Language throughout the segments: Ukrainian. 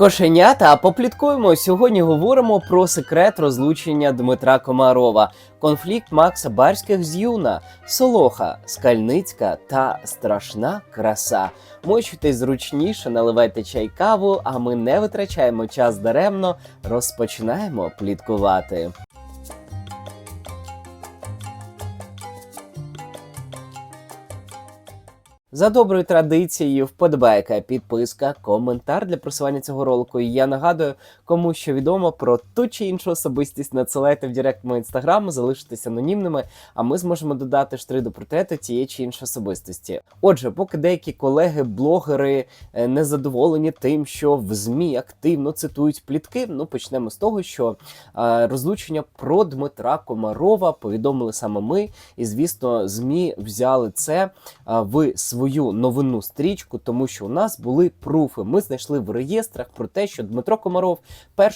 Кошенята, попліткуємо. Сьогодні говоримо про секрет розлучення Дмитра Комарова, конфлікт Макса Барських з Юна, Солоха, Скальницька та страшна краса. Мочуйтесь зручніше, наливайте чай каву, а ми не витрачаємо час даремно, розпочинаємо пліткувати. За доброю традицією, вподобайка, підписка, коментар для просування цього ролику. І я нагадую, кому що відомо про ту чи іншу особистість, надсилайте в директ мого інстаграму, залишитесь анонімними, а ми зможемо додати штри до портрету тієї чи іншої особистості. Отже, поки деякі колеги, блогери е, не задоволені тим, що в ЗМІ активно цитують плітки, ну почнемо з того, що е, розлучення про Дмитра Комарова повідомили саме ми, і звісно, ЗМІ взяли це а, в свою новинну стрічку, тому що у нас були пруфи. Ми знайшли в реєстрах про те, що Дмитро Комаров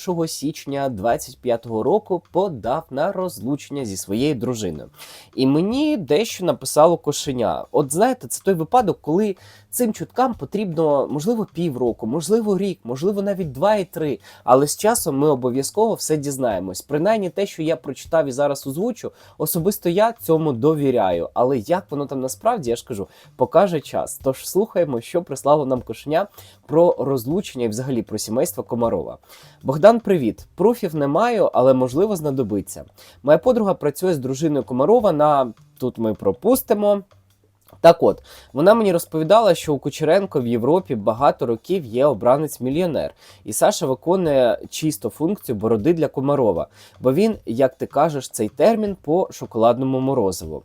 1 січня 25-го року подав на розлучення зі своєю дружиною. І мені дещо написало кошеня. От знаєте, це той випадок, коли цим чуткам потрібно можливо півроку, можливо, рік, можливо, навіть два і три. Але з часом ми обов'язково все дізнаємось. Принаймні, те, що я прочитав і зараз озвучу, особисто я цьому довіряю. Але як воно там насправді, я ж кажу, покаже час. Тож слухаємо, що прислало нам кошеня про розлучення і взагалі про сімейство Комарова. Богдан, привіт. Пруфів не маю, але можливо знадобиться. Моя подруга працює з дружиною Комарова на тут ми пропустимо. Так от, вона мені розповідала, що у Кучеренко в Європі багато років є обранець-мільйонер, і Саша виконує чисто функцію бороди для Комарова, бо він, як ти кажеш, цей термін по шоколадному морозиву.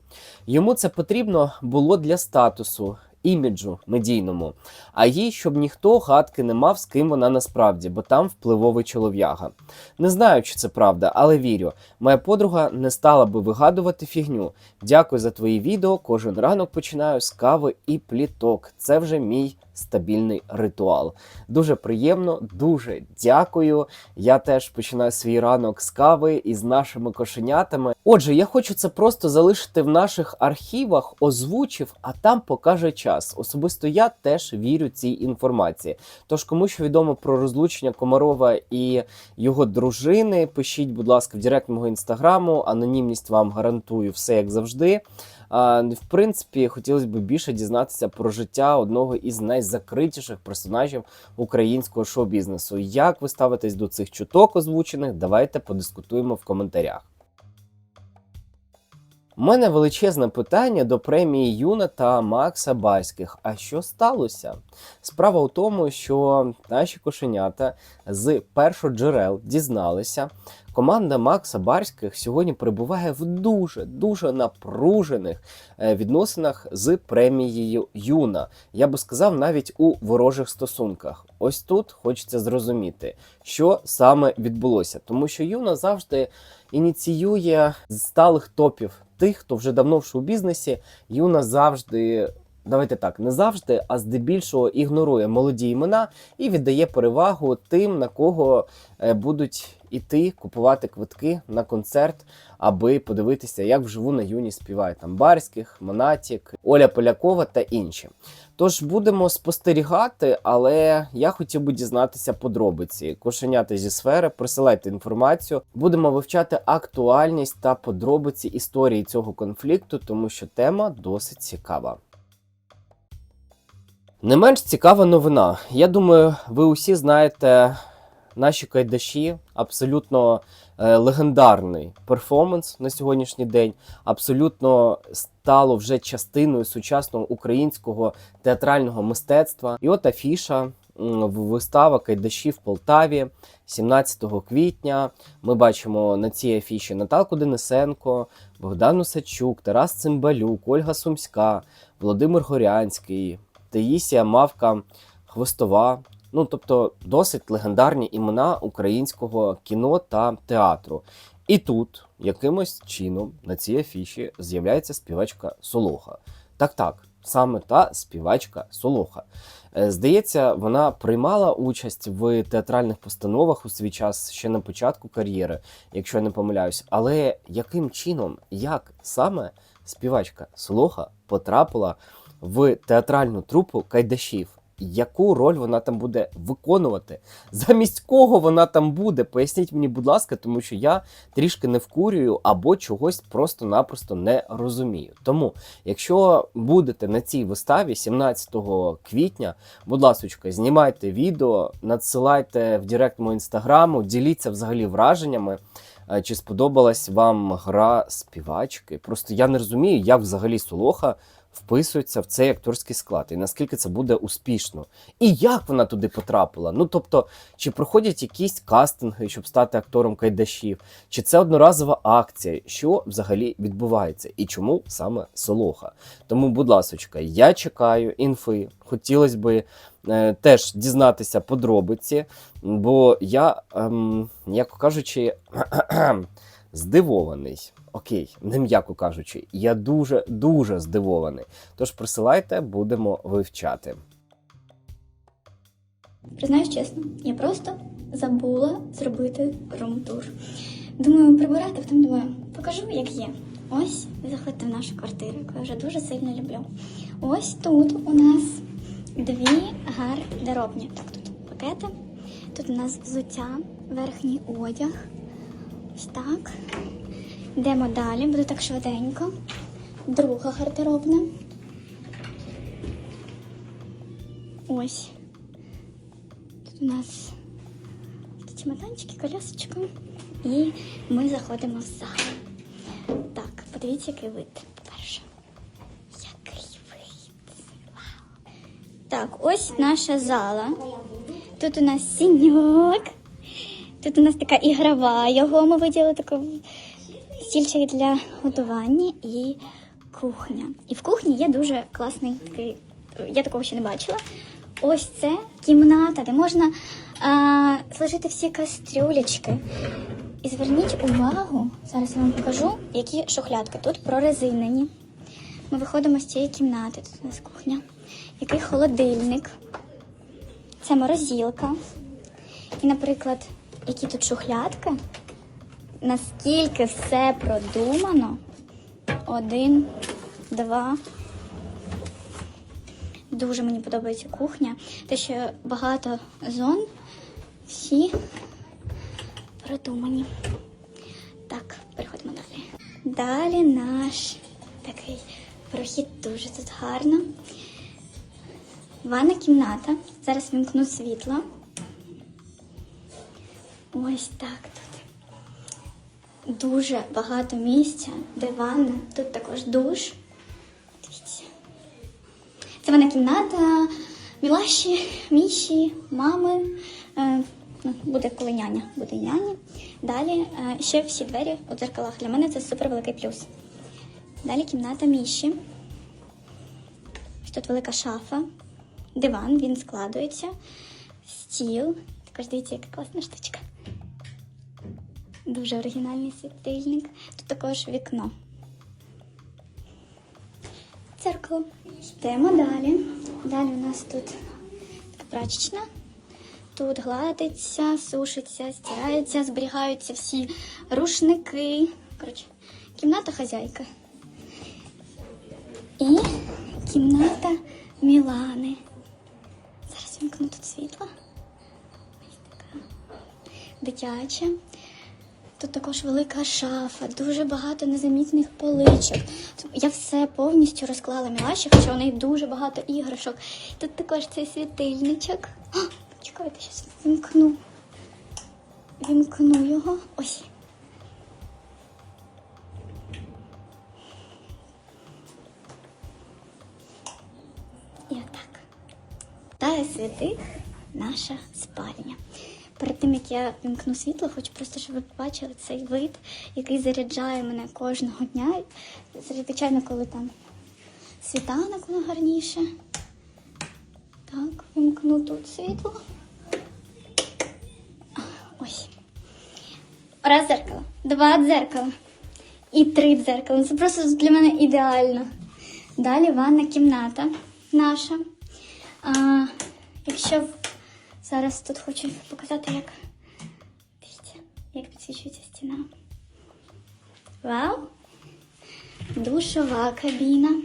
Йому це потрібно було для статусу. Іміджу медійному, а їй, щоб ніхто гадки не мав, з ким вона насправді, бо там впливовий чолов'яга. Не знаю, чи це правда, але вірю. Моя подруга не стала би вигадувати фігню. Дякую за твої відео. Кожен ранок починаю з кави і пліток. Це вже мій стабільний ритуал. Дуже приємно, дуже дякую. Я теж починаю свій ранок з кави із нашими кошенятами. Отже, я хочу це просто залишити в наших архівах, озвучив, а там покаже час. Особисто я теж вірю цій інформації. Тож, кому що відомо про розлучення Комарова і його дружини, пишіть, будь ласка, в директ мого інстаграму. Анонімність вам гарантую все як завжди. В принципі, хотілося б більше дізнатися про життя одного із найзакритіших персонажів українського шоу-бізнесу. Як ви ставитесь до цих чуток озвучених? Давайте подискутуємо в коментарях. У мене величезне питання до премії Юна та Макса Баських. А що сталося? Справа у тому, що наші кошенята з першоджерел дізналися, команда Макса Барських сьогодні перебуває в дуже дуже напружених е, відносинах з премією Юна. Я би сказав, навіть у ворожих стосунках. Ось тут хочеться зрозуміти, що саме відбулося, тому що Юна завжди ініціює сталих топів тих, хто вже давно в шоу-бізнесі. Юна завжди. Давайте так, не завжди, а здебільшого ігнорує молоді імена і віддає перевагу тим, на кого е, будуть іти купувати квитки на концерт, аби подивитися, як вживу на юні співають там Барських, Монатік, Оля Полякова та інші. Тож будемо спостерігати, але я хотів би дізнатися подробиці. Кошенята зі сфери, присилайте інформацію. Будемо вивчати актуальність та подробиці історії цього конфлікту, тому що тема досить цікава. Не менш цікава новина. Я думаю, ви усі знаєте наші кайдаші, абсолютно е, легендарний перформанс на сьогоднішній день, абсолютно стало вже частиною сучасного українського театрального мистецтва. І от афіша. Вистава Кайдаші в Полтаві 17 квітня. Ми бачимо на цій афіші Наталку Денисенко, Богдан Усачук, Тарас Цимбалюк, Ольга Сумська, Володимир Горянський, Таїсія Мавка Хвостова. Ну, тобто досить легендарні імена українського кіно та театру. І тут якимось чином на цій афіші з'являється співачка Солоха. Так, так, саме та співачка Солоха. Е, Здається, вона приймала участь в театральних постановах у свій час ще на початку кар'єри, якщо я не помиляюсь. Але яким чином, як саме співачка Солоха потрапила в театральну трупу Кайдашів? яку роль вона там буде виконувати, замість кого вона там буде. Поясніть мені, будь ласка, тому що я трішки не вкурюю або чогось просто-напросто не розумію. Тому, якщо будете на цій виставі 17 квітня, будь ласка, знімайте відео, надсилайте в директ мого інстаграму, діліться взагалі враженнями. Е, Чи сподобалась вам гра співачки? Просто я не розумію, як взагалі Солоха вписується в цей акторський склад, і наскільки це буде успішно. І як вона туди потрапила? Ну тобто, чи проходять якісь кастинги, щоб стати актором Кайдашів, чи це одноразова акція? Що взагалі відбувається? І чому саме Солоха? Тому, будь ласочка, я чекаю інфи. Хотілося би е, теж дізнатися подробиці, бо я, ем, м'яко кажучи, здивований. Окей, не м'яко кажучи, я дуже дуже здивований. Тож присилайте, будемо вивчати. Признаюсь чесно, я просто забула зробити рум-тур. Думаю, прибирати, потім думаю, покажу, як є. Ось заходьте в нашу квартиру, яку я вже дуже сильно люблю. Ось тут у нас дві гардеробні. Так, тут пакети. Тут у нас взуття, верхній одяг. Ось так. Йдемо далі, буду так швиденько. Друга гардеробна. Ось. Тут у нас чемоданчики, колясочка. І ми заходимо в зал. Так, подивіться, який вид. По-перше. Який вид. Вау. Так, ось наша зала. Тут у нас сіньок. Тут у нас така ігрова. Його ми виділи таку стільчик для годування і кухня. І в кухні є дуже класний такий. Я такого ще не бачила. Ось це кімната, де можна а, сложити всі кастрюлечки. І зверніть увагу, зараз я вам покажу, які шухлядки тут прорезинені. Ми виходимо з цієї кімнати, тут у нас кухня. Який холодильник. Це морозилка. І, наприклад, які тут шухлядки, наскільки все продумано. Один, два. Дуже мені подобається кухня. Те, що багато зон, всі продумані. Так, переходимо далі. Далі наш такий прохід дуже тут гарно. Ванна кімната. Зараз вімкну світло. Ось так тут. Дуже багато місця, де. Тут також душ. Дивіться. Це вона кімната Мілаші, Міші, мами. Е, ну, буде коли няня, буде і няні. Далі е, ще всі двері у дзеркалах. Для мене це супер великий плюс. Далі кімната Міші. Тут велика шафа, диван, він складується, стіл. Також дивіться, яка класна штучка. Дуже оригінальний світильник. Тут також вікно. Дзеркало. Йдемо далі. Далі у нас тут прачечна. Тут гладиться, сушиться, стирається, зберігаються всі рушники. Коротше, кімната хазяйка. І кімната Мілани. Зараз вімкну тут світло. Дитяча. Тут також велика шафа, дуже багато незамітних поличок. Я все повністю розклала Мілаші, хоча у неї дуже багато іграшок. Тут також цей світильничок. А, чекайте, зараз вімкну. Вімкну його. Ось. І отак. Та святих наша спальня. Перед тим як я вімкну світло, хочу просто, щоб ви побачили цей вид, який заряджає мене кожного дня. Звичайно, коли там світанок воно гарніше. Так, вімкну тут світло. Ось. Раз дзеркало, два дзеркала і три дзеркала. Це просто для мене ідеально. Далі ванна кімната наша. А, якщо зараз тут хочу показати, як дивіться, як підсвічується стіна. Вау! Душова кабіна.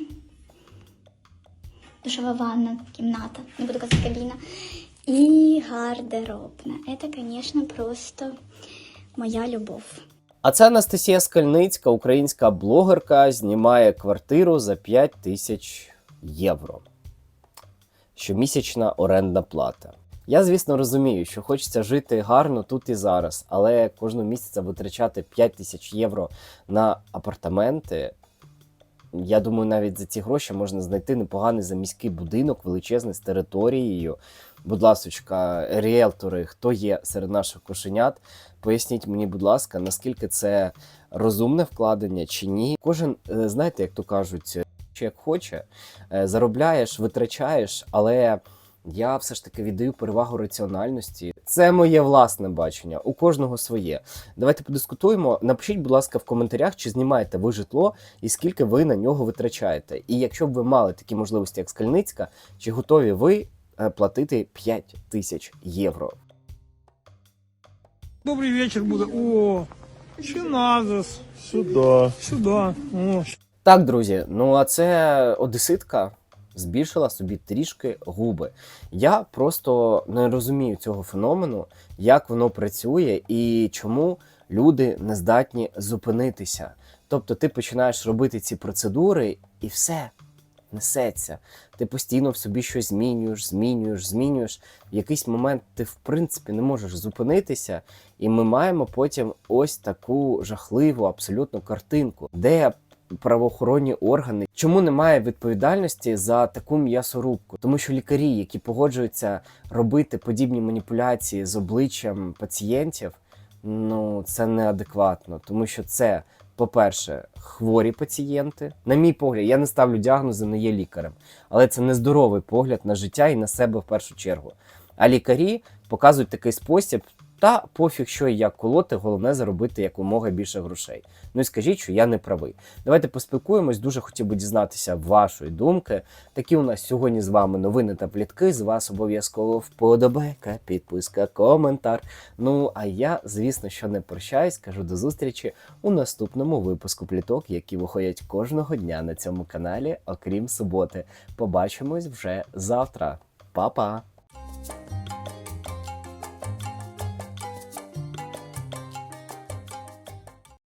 душова ванна, кімната, не буду казати кабіна. І гардеробна. Це, звісно, просто моя любов. А це Анастасія Скальницька, українська блогерка, знімає квартиру за 5 тисяч євро. Щомісячна орендна плата. Я, звісно, розумію, що хочеться жити гарно тут і зараз, але кожного місяця витрачати 5 тисяч євро на апартаменти. Я думаю, навіть за ці гроші можна знайти непоганий заміський будинок, величезний з територією. Будь ласочка, ріелтори, хто є серед наших кошенят, поясніть мені, будь ласка, наскільки це розумне вкладення чи ні. Кожен, е, знаєте, як то кажуть, е, чи як хоче, е, заробляєш, витрачаєш, але я все ж таки віддаю перевагу раціональності. Це моє власне бачення, у кожного своє. Давайте подискутуємо. Напишіть, будь ласка, в коментарях, чи знімаєте ви житло і скільки ви на нього витрачаєте. І якщо б ви мали такі можливості, як Скальницька, чи готові ви е, платити 5 тисяч євро? Добрий вечір буде. О, Чиназис. Сюда. Сюди. О, Так, друзі, ну а це одеситка збільшила собі трішки губи. Я просто не розумію цього феномену, як воно працює і чому люди не здатні зупинитися. Тобто ти починаєш робити ці процедури і все несеться. Ти постійно в собі щось змінюєш, змінюєш, змінюєш. В якийсь момент ти, в принципі, не можеш зупинитися, і ми маємо потім ось таку жахливу абсолютно картинку, де правоохоронні органи. Чому немає відповідальності за таку м'ясорубку? Тому що лікарі, які погоджуються робити подібні маніпуляції з обличчям пацієнтів, ну це неадекватно, тому що це. По-перше, хворі пацієнти. На мій погляд, я не ставлю діагнози, не є лікарем, але це нездоровий погляд на життя і на себе в першу чергу. А лікарі показують такий спосіб, та пофіг, що і як колоти, головне заробити якомога більше грошей. Ну і скажіть, що я не правий. Давайте поспілкуємось. Дуже хотів би дізнатися вашої думки. Такі у нас сьогодні з вами новини та плітки. З вас обов'язково вподобайка, підписка, коментар. Ну а я, звісно, що не прощаюсь, кажу до зустрічі у наступному випуску пліток, які виходять кожного дня на цьому каналі, окрім суботи. Побачимось вже завтра. Па-па!